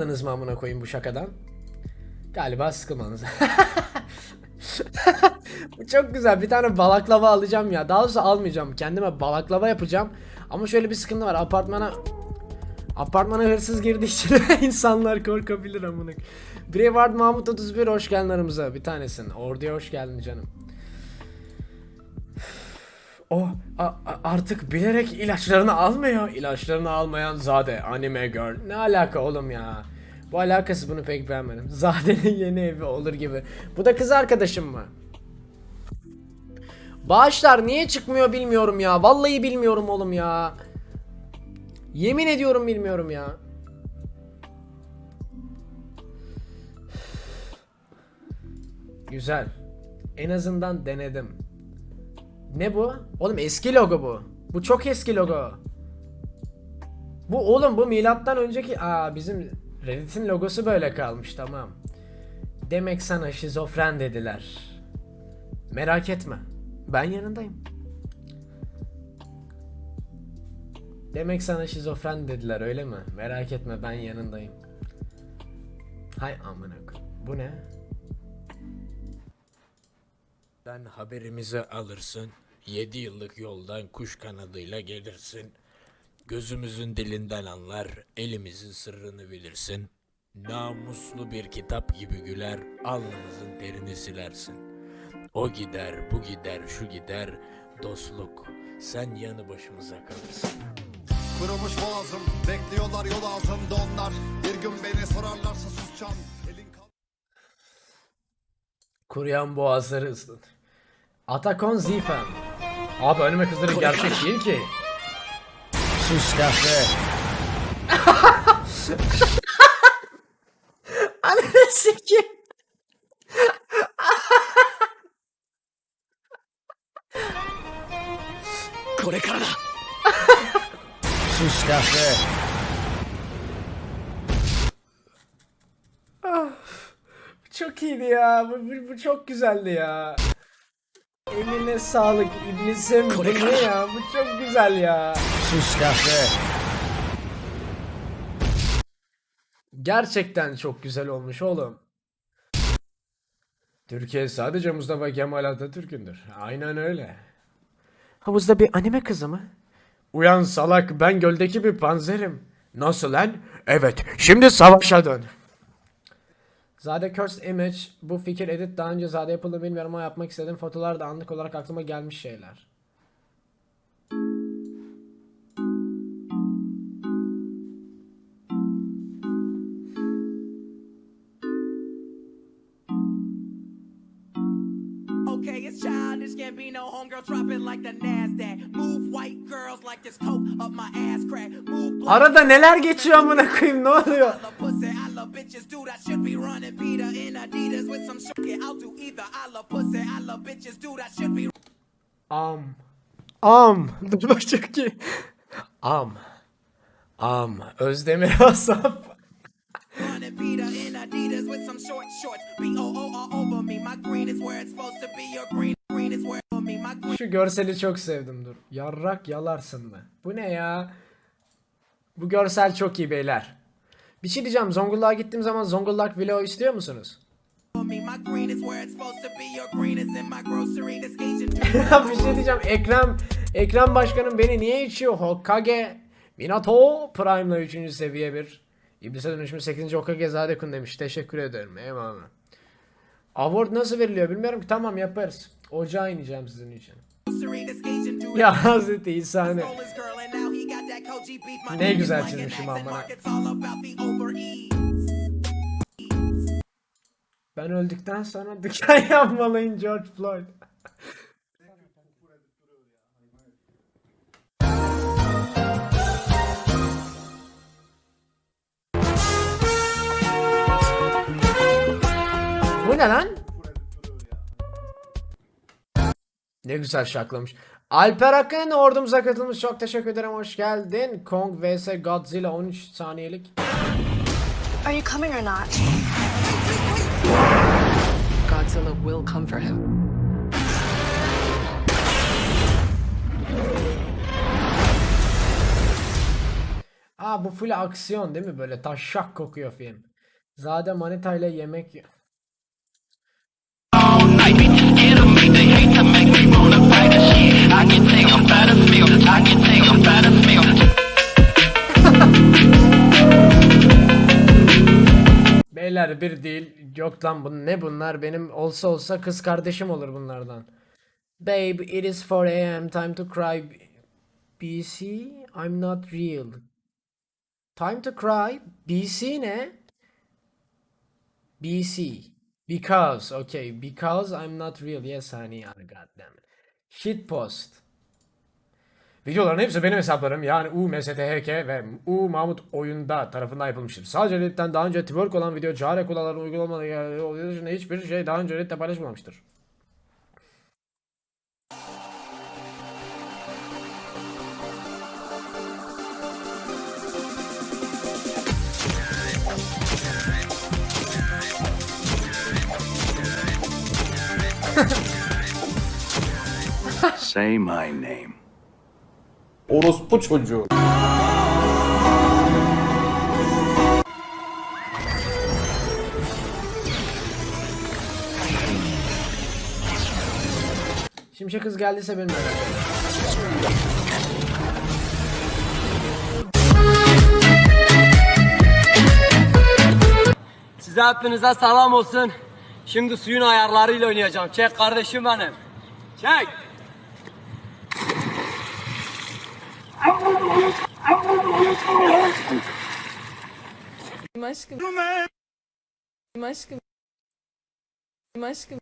Sıkıldınız mı amına koyayım bu şakadan? Galiba sıkılmanız. bu çok güzel. Bir tane balaklava alacağım ya. Daha doğrusu almayacağım. Kendime balaklava yapacağım. Ama şöyle bir sıkıntı var. Apartmana Apartmana hırsız girdiği için insanlar korkabilir amına. Brevard Mahmut 31 hoş geldin aramıza. Bir tanesin. Orduya hoş geldin canım. O a- artık bilerek ilaçlarını almıyor. İlaçlarını almayan Zade anime girl. Ne alaka oğlum ya? Bu alakası bunu pek beğenmedim. Zade'nin yeni evi olur gibi. Bu da kız arkadaşım mı? Bağışlar niye çıkmıyor bilmiyorum ya. Vallahi bilmiyorum oğlum ya. Yemin ediyorum bilmiyorum ya. Güzel. En azından denedim. Ne bu? Oğlum eski logo bu. Bu çok eski logo. Bu oğlum bu milattan önceki aa bizim Reddit'in logosu böyle kalmış tamam. Demek sana şizofren dediler. Merak etme. Ben yanındayım. Demek sana şizofren dediler öyle mi? Merak etme ben yanındayım. Hay amına. Bu ne? Sen haberimizi alırsın. Yedi yıllık yoldan kuş kanadıyla gelirsin. Gözümüzün dilinden anlar, elimizin sırrını bilirsin. Namuslu bir kitap gibi güler, alnımızın terini silersin. O gider, bu gider, şu gider, dostluk. Sen yanı başımıza kalırsın. Kurumuş boğazım Bekliyorlar yol ağzımda onlar Bir gün beni sorarlarsa susacağım Elin kal- Kuruyan boğazları ıslıt. Atakon Zifen. Abi önüme kızları gerçek değil ki. Sus kahve. Ananı sikeyim. Sus kahve. Çok iyiydi ya. Bu, bu, bu çok güzeldi ya. Eline sağlık iblisim. Bu ne ya? Bu çok güzel ya. Sus kahve. Gerçekten çok güzel olmuş oğlum. Türkiye sadece Mustafa Kemal Atatürk'ündür. Aynen öyle. Havuzda bir anime kızı mı? Uyan salak ben göldeki bir panzerim. Nasıl lan? Evet şimdi savaşa dön. Zade Cursed Image bu fikir edit daha önce Zade yapıldı bilmiyorum ama yapmak istedim. Fotolar da anlık olarak aklıma gelmiş şeyler. I love bitches, dude. I should be Am. Am. Dur bak çok iyi. Am. Am. Özdemir Asaf. Şu görseli çok sevdim dur. Yarrak yalarsın mı? Bu ne ya? Bu görsel çok iyi beyler. Bir şey diyeceğim. Zonguldak'a gittiğim zaman Zonguldak vlog istiyor musunuz? Bir şey diyeceğim. Ekrem Ekrem Başkanım beni niye içiyor? Hokage Minato Prime'la 3. seviye bir. İblise dönüşümü 8. Hokage Zadekun demiş. Teşekkür ederim. Eyvallah. Award nasıl veriliyor bilmiyorum ki. Tamam yaparız. Ocağa ineceğim sizin için. Ya Hazreti İsa. My Ne güzel çizmişim amına. Ben öldükten sonra dükkan yapmalıyım George Floyd. Bu ne lan? Ne güzel şaklamış. Alper Akın ordumuza katılmış. Çok teşekkür ederim. Hoş geldin. Kong vs Godzilla 13 saniyelik. Are you coming or not? Godzilla will come for him. Aa bu full aksiyon değil mi? Böyle taşşak kokuyor film. Zade Manita ile yemek yiyor. Beyler bir değil. Yok lan bu ne bunlar? Benim olsa olsa kız kardeşim olur bunlardan. Babe, it is 4 a.m. Time to cry. BC, I'm not real. Time to cry. BC ne? BC. Because. Okay. Because I'm not real. Yes honey. Oh, God damn it. Shitpost. Videoların hepsi benim hesaplarım yani U, MSTHK ve U Mahmut oyunda tarafından yapılmıştır. Sadece Reddit'ten daha önce twerk olan video çare kullanılan uygulamaları yani o dışında hiçbir şey daha önce Reddit'te paylaşılmamıştır. Say my name. Orospu çocuğu. Şimşek kız geldiyse benim merak. Size hepinize selam olsun. Şimdi suyun ayarlarıyla oynayacağım. Çek kardeşim benim. Çek. Aşkım. aşkım. aşkım.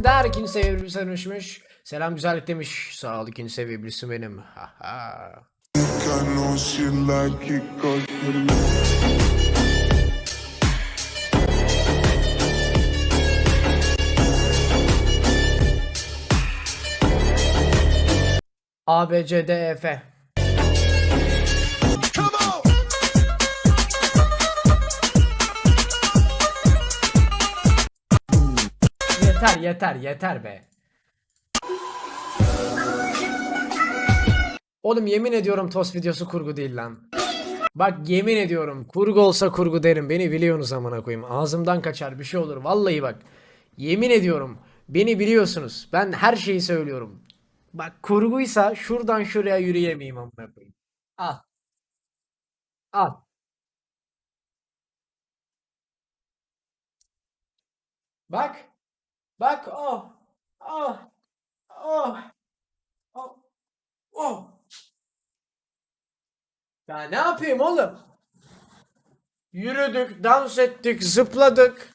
İskender ikinci seviye tanışmış. Selam güzellik demiş. Sağ ol ikinci seviye birisi benim. Ha ha. A, Yeter yeter yeter be. Oğlum yemin ediyorum tost videosu kurgu değil lan. Bak yemin ediyorum kurgu olsa kurgu derim. Beni biliyorsunuz amına koyayım. Ağzımdan kaçar bir şey olur. Vallahi bak. Yemin ediyorum. Beni biliyorsunuz. Ben her şeyi söylüyorum. Bak kurguysa şuradan şuraya yürüyemeyeyim amına koyayım. Al. Al. Bak. Bak oh. Oh. Oh. Oh. Oh. Ya ne yapayım oğlum? Yürüdük, dans ettik, zıpladık.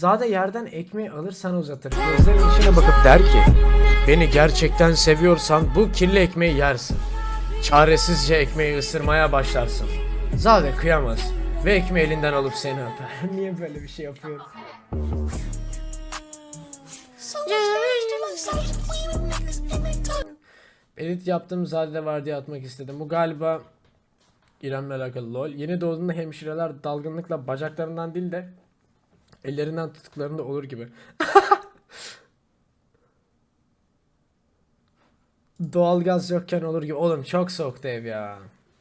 Zade yerden ekmeği alır sana uzatır. Gözlerin içine bakıp der ki Beni gerçekten seviyorsan bu kirli ekmeği yersin. Çaresizce ekmeği ısırmaya başlarsın. Zade kıyamaz ve ekmeği elinden alıp seni öper. Niye böyle bir şey yapıyoruz? Edit yaptım Zade'de var diye atmak istedim. Bu galiba İrem'le alakalı lol. Yeni doğduğunda hemşireler dalgınlıkla bacaklarından değil de ellerinden tuttuklarında olur gibi. Doğalgaz yokken olur gibi. Oğlum çok soğuktu ev ya.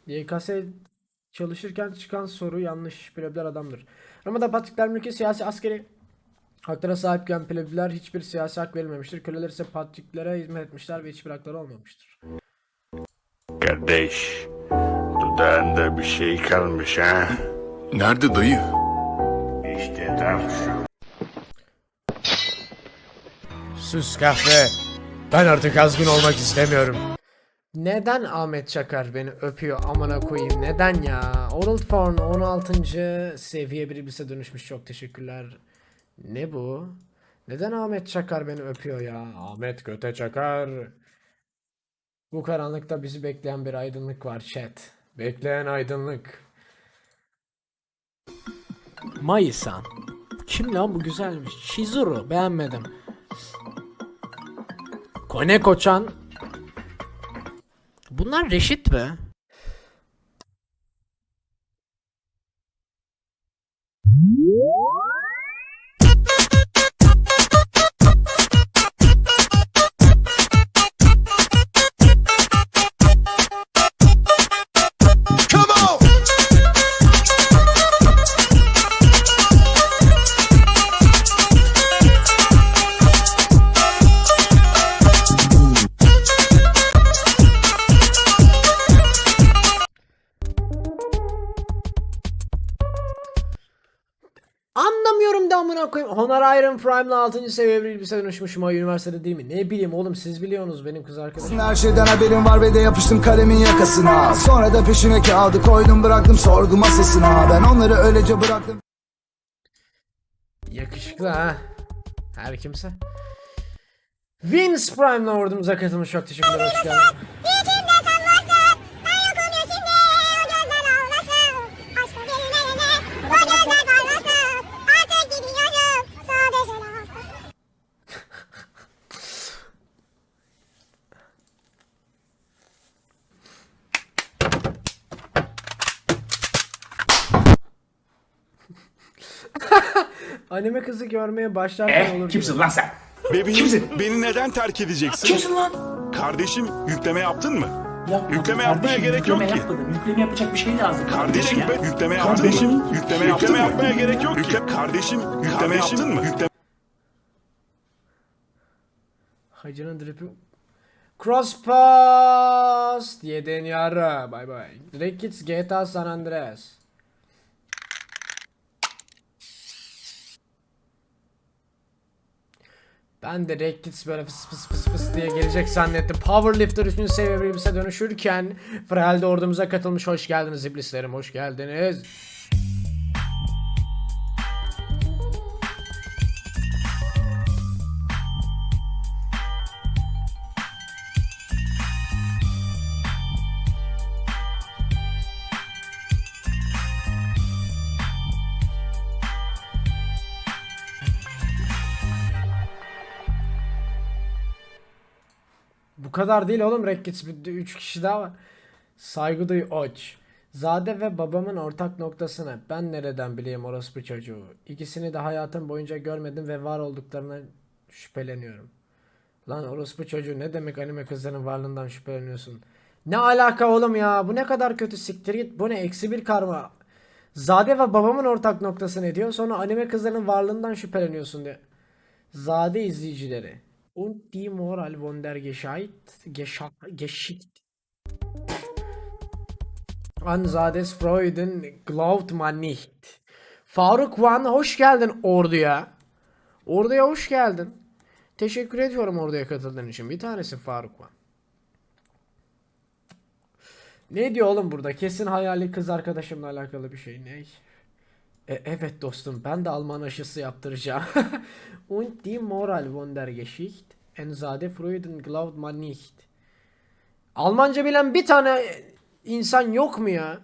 YKS çalışırken çıkan soru yanlış plebler adamdır. Ramada Patrikler mülki siyasi askeri haklara sahipken plebler hiçbir siyasi hak verilmemiştir. Köleler ise patriklere hizmet etmişler ve hiçbir hakları olmamıştır. Kardeş, dudağında bir şey kalmış ha? Nerede dayı? İşte tam şu. Sus kahve. Ben artık azgın olmak istemiyorum. Neden Ahmet Çakar beni öpüyor amına koyayım? Neden ya? Oral Form 16. seviye bir elbise dönüşmüş. Çok teşekkürler. Ne bu? Neden Ahmet Çakar beni öpüyor ya? Ahmet Göte Çakar. Bu karanlıkta bizi bekleyen bir aydınlık var chat. Bekleyen aydınlık. Mayısan. Kim lan bu güzelmiş? Shizuru beğenmedim. Kone Koçan. Bunlar reşit mi? Amına koyayım. Honor Iron Prime'la 6. seviye bir elbise dönüşmüşüm o üniversitede değil mi? Ne bileyim oğlum siz biliyorsunuz benim kız arkadaşım. Her şeyden haberim var ve de yapıştım kalemin yakasına Sonra da peşine kağıdı koydum bıraktım sorgu masasına Ben onları öylece bıraktım Yakışıklı ha. Her kimse. Vince Prime'la ordumuza katılmış çok teşekkürler hoş geldin. Anime kızı görmeye başlarken olur. Kimsin lan? Bebeğim beni neden terk edeceksin? Kimsin lan? Kardeşim yükleme yaptın mı? yükleme yapmaya gerek yok ki. Yükleme yapacak bir şey lazım. Kardeşim be yükleme kardeşim yükleme yükleme yapmaya gerek yok ki. Kardeşim yükleme yaptın mı? Yükleme Hacı'nın dripi Cross pass diye deniyor. Bay bay. Direkt git GTA San Andreas. Ben de Red Kids böyle fıs fıs fıs fıs diye gelecek zannettim. Powerlifter 3. seviye bir elbise dönüşürken Frel'de ordumuza katılmış. Hoş geldiniz iblislerim. Hoş geldiniz. Bu kadar değil oğlum Red Kids. 3 kişi daha var. Saygı duy oç. Zade ve babamın ortak noktasını ben nereden bileyim orospu çocuğu. İkisini de hayatım boyunca görmedim ve var olduklarına şüpheleniyorum. Lan orospu çocuğu ne demek anime kızların varlığından şüpheleniyorsun? Ne alaka oğlum ya? Bu ne kadar kötü siktir git. Bu ne eksi bir karma. Zade ve babamın ortak noktası ne diyor? Sonra anime kızların varlığından şüpheleniyorsun diyor. Zade izleyicileri. Und die Moral von der Gescheit, Gescha- Geschichte. An Zades Freuden glaubt man nicht. Faruk Van hoş geldin orduya. Orduya hoş geldin. Teşekkür ediyorum orduya katıldığın için. Bir tanesi Faruk Van. Ne diyor oğlum burada? Kesin hayali kız arkadaşımla alakalı bir şey. Ne? E, evet dostum ben de Alman aşısı yaptıracağım. Und die Moral von der Geschichte Enzade Freuden glaubt man nicht. Almanca bilen bir tane insan yok mu ya?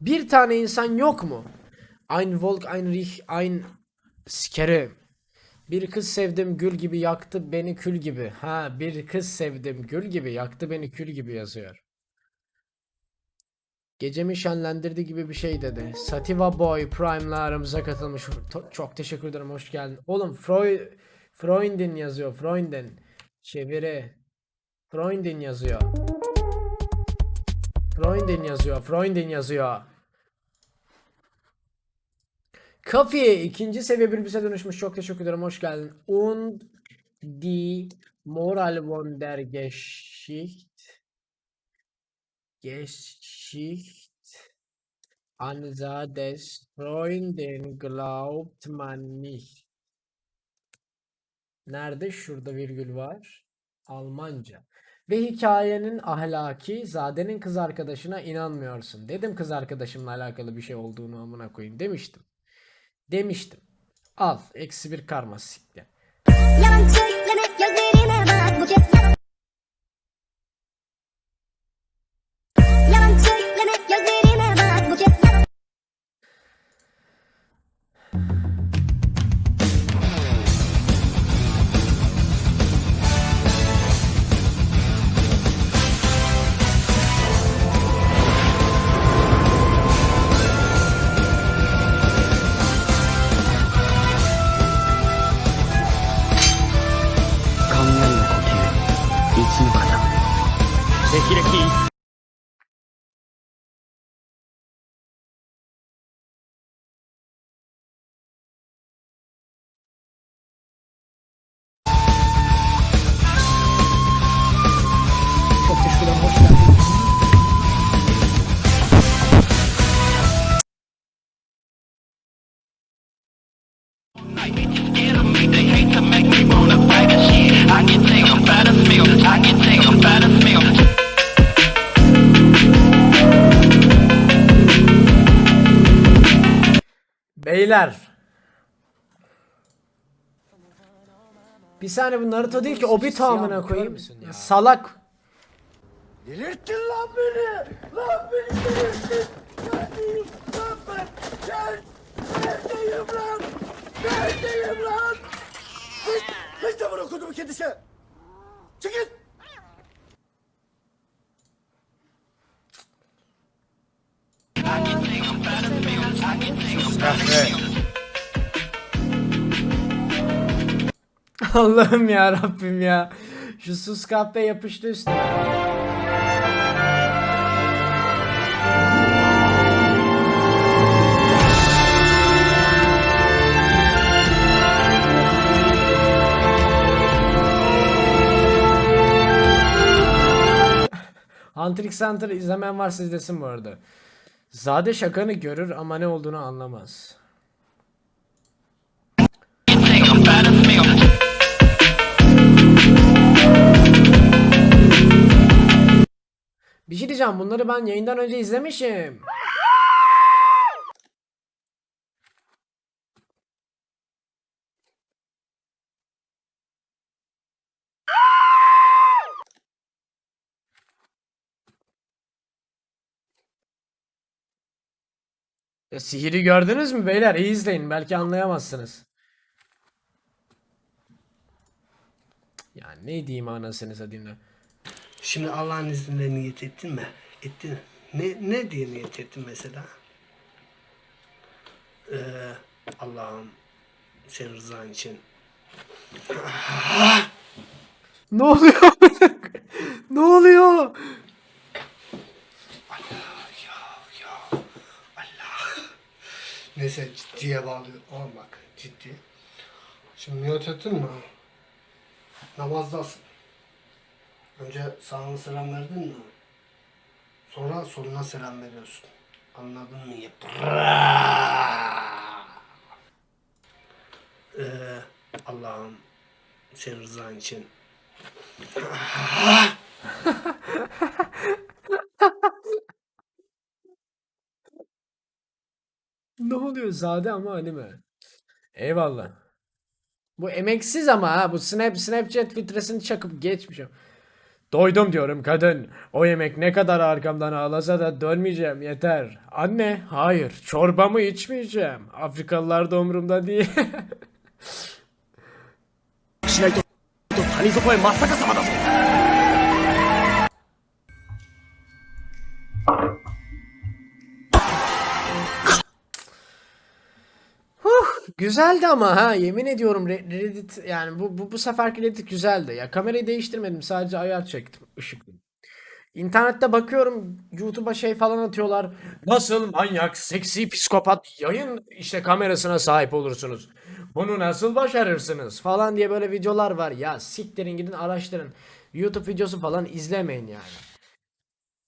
Bir tane insan yok mu? Ein Volk, ein Rich, ein Sikerim. Bir kız sevdim gül gibi yaktı beni kül gibi. Ha bir kız sevdim gül gibi yaktı beni kül gibi yazıyor. Gecemi şenlendirdi gibi bir şey dedi. Sativa Boy Prime'la aramıza katılmış. Çok teşekkür ederim. Hoş geldin. Oğlum Freud Freundin yazıyor. Freundin. Çeviri. Freundin yazıyor. Freundin yazıyor. Freundin yazıyor. Kafiye ikinci seviye bir elbise dönüşmüş. Çok teşekkür ederim. Hoş geldin. Und die Moral von der Geschichte Geschichte an des Freundin glaubt man nicht. Nerede? Şurada virgül var. Almanca. Ve hikayenin ahlaki Zade'nin kız arkadaşına inanmıyorsun. Dedim kız arkadaşımla alakalı bir şey olduğunu amına koyayım demiştim. Demiştim. Al. Eksi bir karma kez Beyler. Bir saniye bu Naruto değil ki Obito amına koyayım. Salak. Delirttin lan beni. Lan beni delirttin. Neredeyim lan ben? Gel. Neredeyim lan? Neredeyim lan? Hiç, hiç de bunu okudum kedisi. Çekil. Allah'ım ya Rabbim ya. Şu sus kahpe yapıştı üstüne. Hunter x Hunter izlemeyen varsa izlesin bu arada. Zade şakanı görür ama ne olduğunu anlamaz. Bir şey diyeceğim bunları ben yayından önce izlemişim. Ya, sihiri gördünüz mü beyler? İyi izleyin belki anlayamazsınız. Ya ne diyeyim anasını satayım da. Şimdi Allah'ın izniyle niyet ettin mi? Ettin. Ne, ne diye niyet ettin mesela? Ee, Allah'ım senin rızan için. Ne oluyor? ne oluyor? Neyse ciddiye bağlı ol bak ciddi. Şimdi niyet ettin mi? Namazdasın. Önce sağına selam verdin mi? Sonra soluna selam veriyorsun. Anladın mı? Ee, Allah'ım senin rızan için. Ne oluyor Zade ama anime. Eyvallah. Bu emeksiz ama ha bu Snap Snapchat filtresini çakıp geçmişim. Doydum diyorum kadın. O yemek ne kadar arkamdan ağlasa da dönmeyeceğim yeter. Anne hayır çorbamı içmeyeceğim. Afrikalılar da umurumda değil. Güzeldi ama ha yemin ediyorum Re- Reddit yani bu, bu bu seferki Reddit güzeldi. Ya kamerayı değiştirmedim sadece ayar çektim ışıklı. İnternette bakıyorum YouTube'a şey falan atıyorlar. Nasıl manyak, seksi, psikopat yayın işte kamerasına sahip olursunuz. Bunu nasıl başarırsınız falan diye böyle videolar var. Ya siktirin gidin araştırın. YouTube videosu falan izlemeyin yani.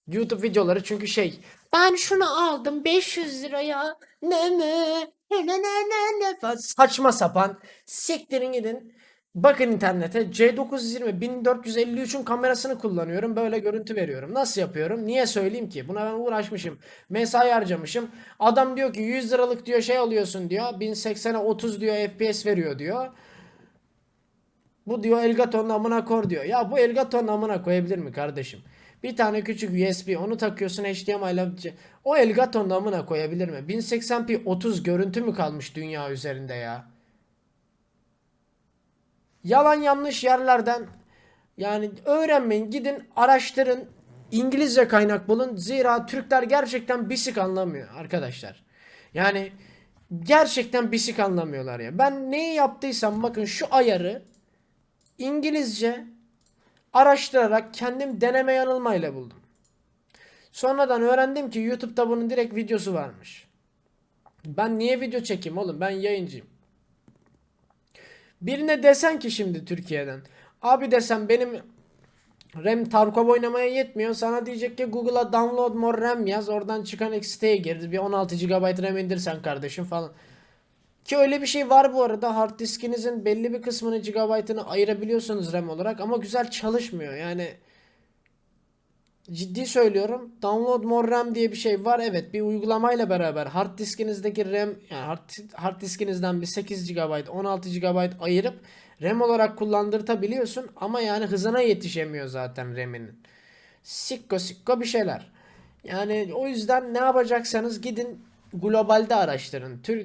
YouTube videoları çünkü şey ben şunu aldım 500 liraya ne ne ne ne ne ne saçma sapan siktirin gidin Bakın internete C920 1453'ün kamerasını kullanıyorum. Böyle görüntü veriyorum. Nasıl yapıyorum? Niye söyleyeyim ki? Buna ben uğraşmışım. Mesai harcamışım. Adam diyor ki 100 liralık diyor şey alıyorsun diyor. 1080'e 30 diyor FPS veriyor diyor. Bu diyor Elgato'nun amına kor diyor. Ya bu Elgato'nun amına koyabilir mi kardeşim? Bir tane küçük USB onu takıyorsun HDMI ile. O Elgato'nun amına koyabilir mi? 1080p 30 görüntü mü kalmış dünya üzerinde ya? Yalan yanlış yerlerden yani öğrenmeyin gidin araştırın İngilizce kaynak bulun. Zira Türkler gerçekten bisik anlamıyor arkadaşlar. Yani gerçekten bisik anlamıyorlar ya. Ben neyi yaptıysam bakın şu ayarı İngilizce araştırarak kendim deneme yanılmayla buldum. Sonradan öğrendim ki YouTube'da bunun direkt videosu varmış. Ben niye video çekeyim oğlum? Ben yayıncıyım. Birine desen ki şimdi Türkiye'den. Abi desem benim RAM Tarkov oynamaya yetmiyor. Sana diyecek ki Google'a download more RAM yaz. Oradan çıkan siteye gir. Bir 16 GB RAM indirsen kardeşim falan. Ki öyle bir şey var bu arada. Hard diskinizin belli bir kısmını GB'ını ayırabiliyorsunuz RAM olarak ama güzel çalışmıyor. Yani ciddi söylüyorum. Download more RAM diye bir şey var. Evet bir uygulamayla beraber hard diskinizdeki RAM yani hard, hard diskinizden bir 8 GB 16 GB ayırıp RAM olarak kullandırtabiliyorsun ama yani hızına yetişemiyor zaten RAM'inin. Sikko sikko bir şeyler. Yani o yüzden ne yapacaksanız gidin globalde araştırın. Tür